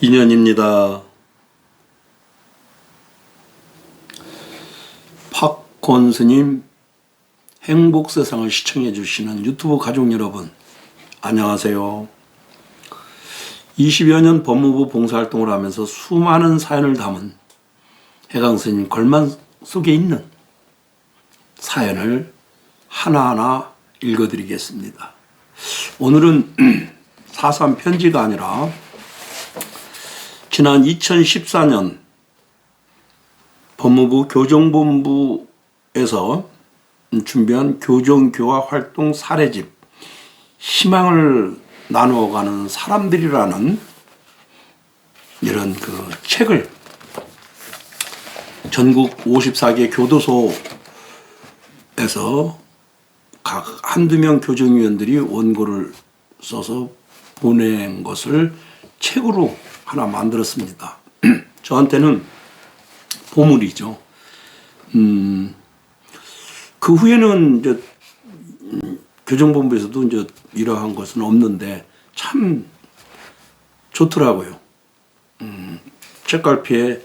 인연입니다. 팝콘 스님 행복 세상을 시청해 주시는 유튜브 가족 여러분 안녕하세요. 20여 년 법무부 봉사활동을 하면서 수많은 사연을 담은 해강 스님 걸만 속에 있는 사연을 하나하나 읽어드리겠습니다. 오늘은 사삼 편지가 아니라 지난 2014년 법무부 교정본부에서 준비한 교정교화 활동 사례집 희망을 나누어가는 사람들이라는 이런 그 책을 전국 54개 교도소에서 각 한두 명 교정위원들이 원고를 써서 보낸 것을 책으로 하나 만들었습니다. 저한테는 보물이죠. 음, 그 후에는 이제 음, 교정본부에서도 이제 이러한 것은 없는데 참 좋더라고요. 음, 책갈피에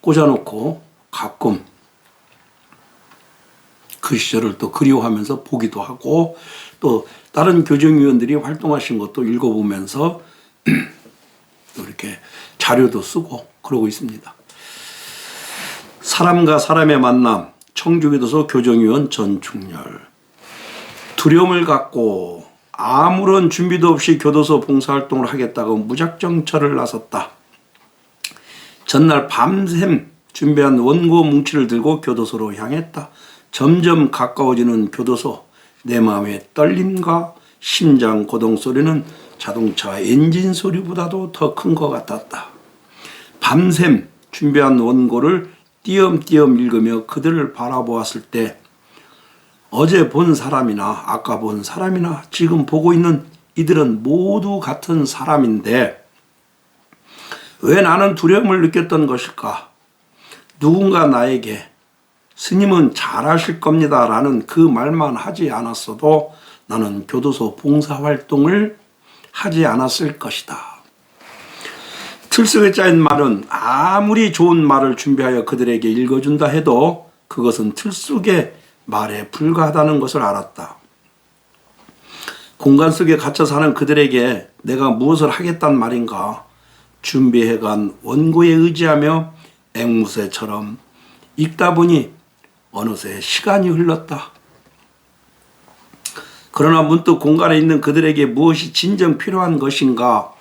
꽂아놓고 가끔 그 시절을 또 그리워하면서 보기도 하고 또 다른 교정위원들이 활동하신 것도 읽어보면서 또 이렇게 자료도 쓰고 그러고 있습니다. 사람과 사람의 만남 청주교도소 교정위원 전충렬 두려움을 갖고 아무런 준비도 없이 교도소 봉사활동을 하겠다고 무작정처를 나섰다. 전날 밤샘 준비한 원고 뭉치를 들고 교도소로 향했다. 점점 가까워지는 교도소 내 마음의 떨림과 심장 고동 소리는 자동차 엔진 소리보다도 더 큰 것 같았다. 밤샘 준비한 원고를 띄엄띄엄 읽으며 그들을 바라보았을 때 어제 본 사람이나 아까 본 사람이나 지금 보고 있는 이들은 모두 같은 사람인데 왜 나는 두려움을 느꼈던 것일까? 누군가 나에게 스님은 잘하실 겁니다 라는 그 말만 하지 않았어도 나는 교도소 봉사활동을 하지 않았을 것이다. 틀 속에 짜인 말은 아무리 좋은 말을 준비하여 그들에게 읽어준다 해도 그것은 틀 속의 말에 불과하다는 것을 알았다. 공간 속에 갇혀 사는 그들에게 내가 무엇을 하겠단 말인가 준비해간 원고에 의지하며 앵무새처럼 읽다 보니 어느새 시간이 흘렀다. 그러나 문득 공간에 있는 그들에게 무엇이 진정 필요한 것인가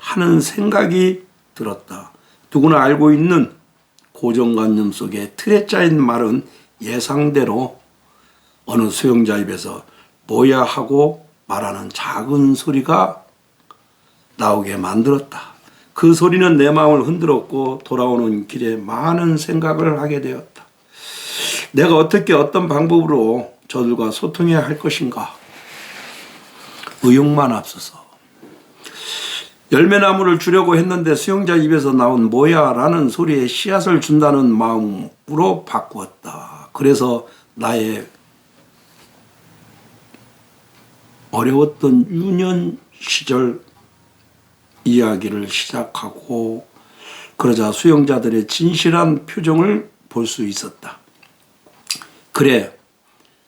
하는 생각이 들었다. 누구나 알고 있는 고정관념 속에 틀에 짜인 말은 예상대로 어느 수용자 입에서 뭐야 하고 말하는 작은 소리가 나오게 만들었다. 그 소리는 내 마음을 흔들었고 돌아오는 길에 많은 생각을 하게 되었다. 내가 어떻게 어떤 방법으로 저들과 소통해야 할 것인가? 의욕만 앞서서 열매나무를 주려고 했는데 수용자 입에서 나온 뭐야 라는 소리에 씨앗을 준다는 마음으로 바꾸었다. 그래서 나의 어려웠던 유년 시절 이야기를 시작하고 그러자 수용자들의 진실한 표정을 볼 수 있었다. 그래,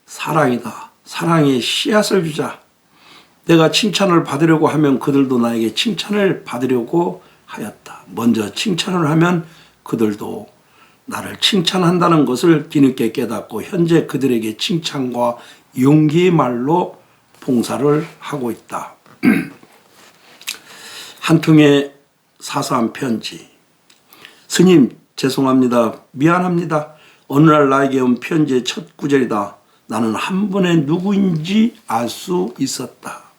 사랑이다. 사랑의 씨앗을 주자. 내가 칭찬을 받으려고 하면 그들도 나에게 칭찬을 받으려고 하였다. 먼저 칭찬을 하면 그들도 나를 칭찬한다는 것을 뒤늦게 깨닫고 현재 그들에게 칭찬과 용기의 말로 봉사를 하고 있다. 한 통의 사소한 편지. 스님, 죄송합니다. 미안합니다. 어느 날 나에게 온 편지의 첫 구절이다. 나는 한 번에 누구인지 알 수 있었다.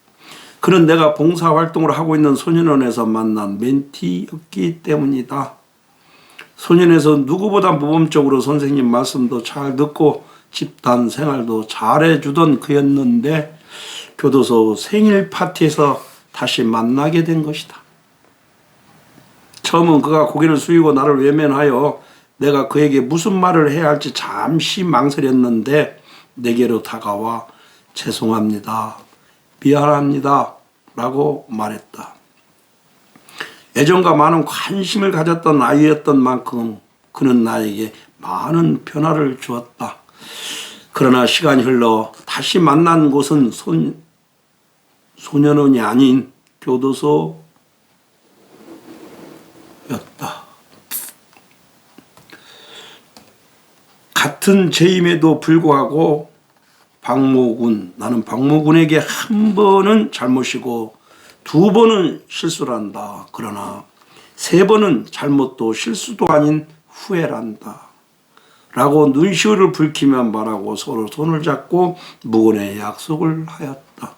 그는 내가 봉사활동을 하고 있는 소년원에서 만난 멘티였기 때문이다. 소년에서 누구보다 모범적으로 선생님 말씀도 잘 듣고 집단 생활도 잘해주던 그였는데 교도소 생일 파티에서 다시 만나게 된 것이다. 처음은 그가 고개를 숙이고 나를 외면하여 내가 그에게 무슨 말을 해야 할지 잠시 망설였는데 내게로 다가와 죄송합니다. 미안합니다. 라고 말했다. 애정과 많은 관심을 가졌던 아이였던 만큼 그는 나에게 많은 변화를 주었다. 그러나 시간이 흘러 다시 만난 곳은 손, 소년원이 아닌 교도소였다. 같은 죄임에도 불구하고 박모군, 나는 박모군에게 한 번은 잘못이고 두 번은 실수를 한다. 그러나 세 번은 잘못도 실수도 아닌 후회란다. 라고 눈시울을 붉히며 말하고 서로 손을 잡고 무근의 약속을 하였다.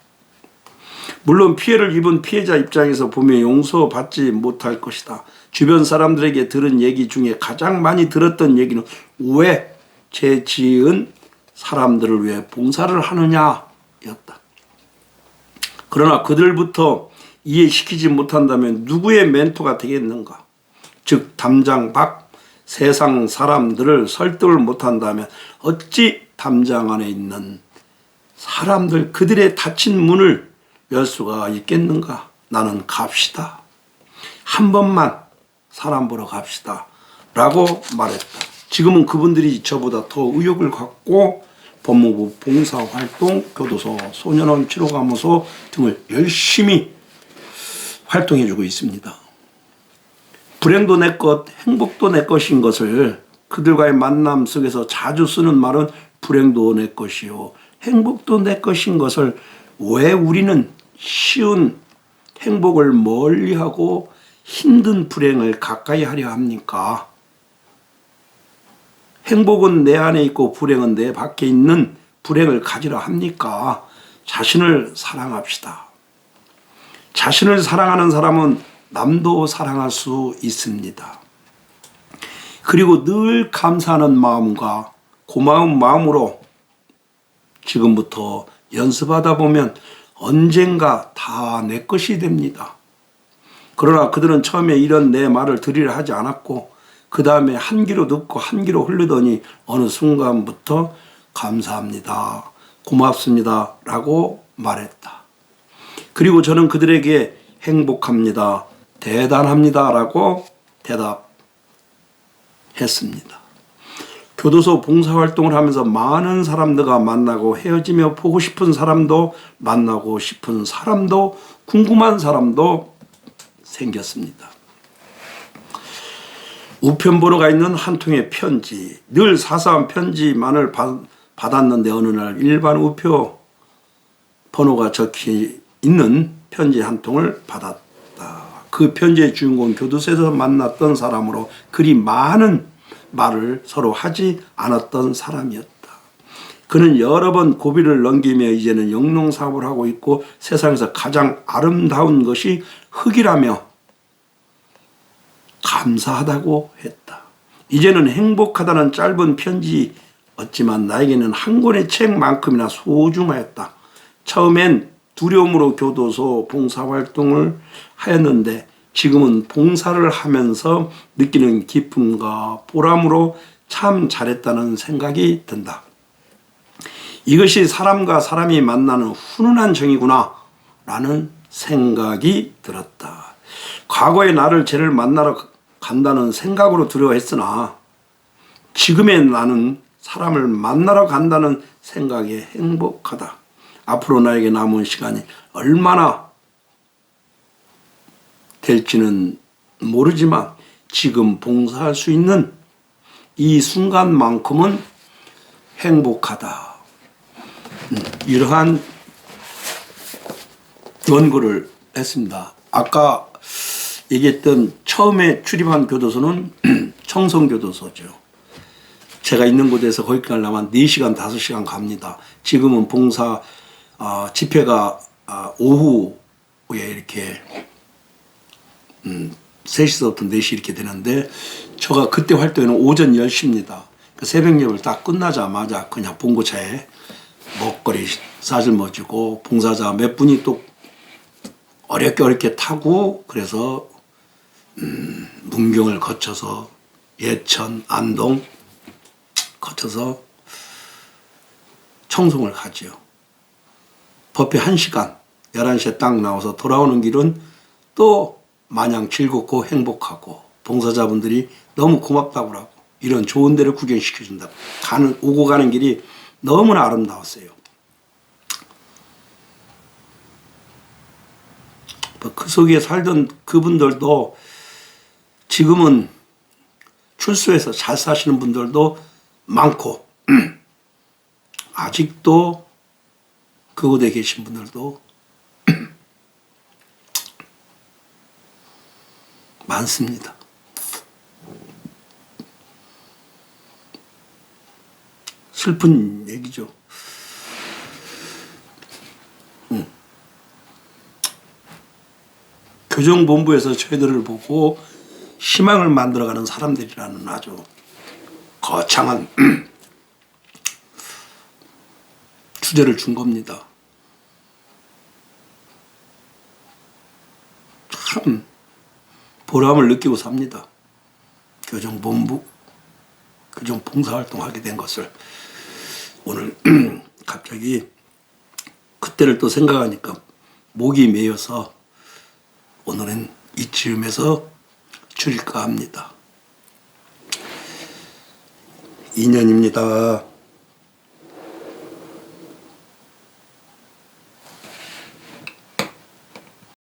물론 피해를 입은 피해자 입장에서 보면 용서받지 못할 것이다. 주변 사람들에게 들은 얘기 중에 가장 많이 들었던 얘기는 왜죄 지은 사람들을 위해 봉사를 하느냐였다. 그러나 그들부터 이해시키지 못한다면 누구의 멘토가 되겠는가? 즉 담장 밖 세상 사람들을 설득을 못한다면 어찌 담장 안에 있는 사람들 그들의 닫힌 문을 열 수가 있겠는가? 나는 갑시다. 한 번만 사람 보러 갑시다. 라고 말했다. 지금은 그분들이 저보다 더 의욕을 갖고 법무부 봉사활동, 교도소, 소년원 치료감호소 등을 열심히 활동해주고 있습니다. 불행도 내 것, 행복도 내 것인 것을 그들과의 만남 속에서 자주 쓰는 말은 불행도 내 것이요, 행복도 내 것인 것을 왜 우리는 쉬운 행복을 멀리하고 힘든 불행을 가까이 하려 합니까? 행복은 내 안에 있고 불행은 내 밖에 있는 불행을 가지려 합니까? 자신을 사랑합시다. 자신을 사랑하는 사람은 남도 사랑할 수 있습니다. 그리고 늘 감사하는 마음과 고마운 마음으로 지금부터 연습하다 보면 언젠가 다 내 것이 됩니다. 그러나 그들은 처음에 이런 내 말을 들으려 하지 않았고 그 다음에 한 귀로 듣고 한 귀로 흐르더니 어느 순간부터 감사합니다. 고맙습니다. 라고 말했다. 그리고 저는 그들에게 행복합니다. 대단합니다. 라고 대답했습니다. 교도소 봉사활동을 하면서 많은 사람들과 만나고 헤어지며 보고 싶은 사람도 만나고 싶은 사람도 궁금한 사람도 생겼습니다. 우편번호가 있는 한 통의 편지, 늘 사사한 편지만을 받, 받았는데 어느 날 일반 우표 번호가 적혀 있는 편지 한 통을 받았다. 그 편지의 주인공 교도소에서 만났던 사람으로 그리 많은 말을 서로 하지 않았던 사람이었다. 그는 여러 번 고비를 넘기며 이제는 영농 사업을 하고 있고 세상에서 가장 아름다운 것이 흙이라며 감사하다고 했다. 이제는 행복하다는 짧은 편지였지만 나에게는 한 권의 책만큼이나 소중하였다. 처음엔 두려움으로 교도소 봉사활동을 하였는데 지금은 봉사를 하면서 느끼는 기쁨과 보람으로 참 잘했다는 생각이 든다. 이것이 사람과 사람이 만나는 훈훈한 정이구나 라는 생각이 들었다. 과거의 나를 죄를 만나러 간다는 생각으로 두려워했으나 지금의 나는 사람을 만나러 간다는 생각에 행복하다. 앞으로 나에게 남은 시간이 얼마나 될지는 모르지만 지금 봉사할 수 있는 이 순간만큼은 행복하다. 음, 이러한 원고를 했습니다. 아까 얘기했던 처음에 출입한 교도소는 청송교도소죠. 제가 있는 곳에서 거기 가려면 4시간, 5시간 갑니다. 지금은 봉사 어, 집회가 어, 오후에 이렇게 음, 3시서부터 4시 이렇게 되는데 제가 그때 활동에는 오전 10시입니다. 그 새벽 예배를 딱 끝나자마자 그냥 봉고차에 먹거리 싸질머지고 봉사자 몇 분이 또 어렵게 어렵게 타고 그래서 음, 문경을 거쳐서 예천, 안동 거쳐서 청송을 가지요. 법회 1시간, 11시에 딱 나와서 돌아오는 길은 또 마냥 즐겁고 행복하고 봉사자분들이 너무 고맙다고 하고 이런 좋은 데를 구경시켜준다고 가는 오고 가는 길이 너무나 아름다웠어요. 뭐그 속에 살던 그분들도 지금은 출소해서 잘 사시는 분들도 많고 아직도 그곳에 계신 분들도 많습니다. 슬픈 얘기죠. 음. 교정본부에서 저희들을 보고 희망을 만들어가는 사람들이라는 아주 거창한 주제를 준 겁니다. 참 보람을 느끼고 삽니다. 교정본부, 교정 봉사활동 하게 된 것을 오늘 갑자기 그때를 또 생각하니까 목이 메여서 오늘은 이쯤에서 줄일까 합니다. 2년입니다.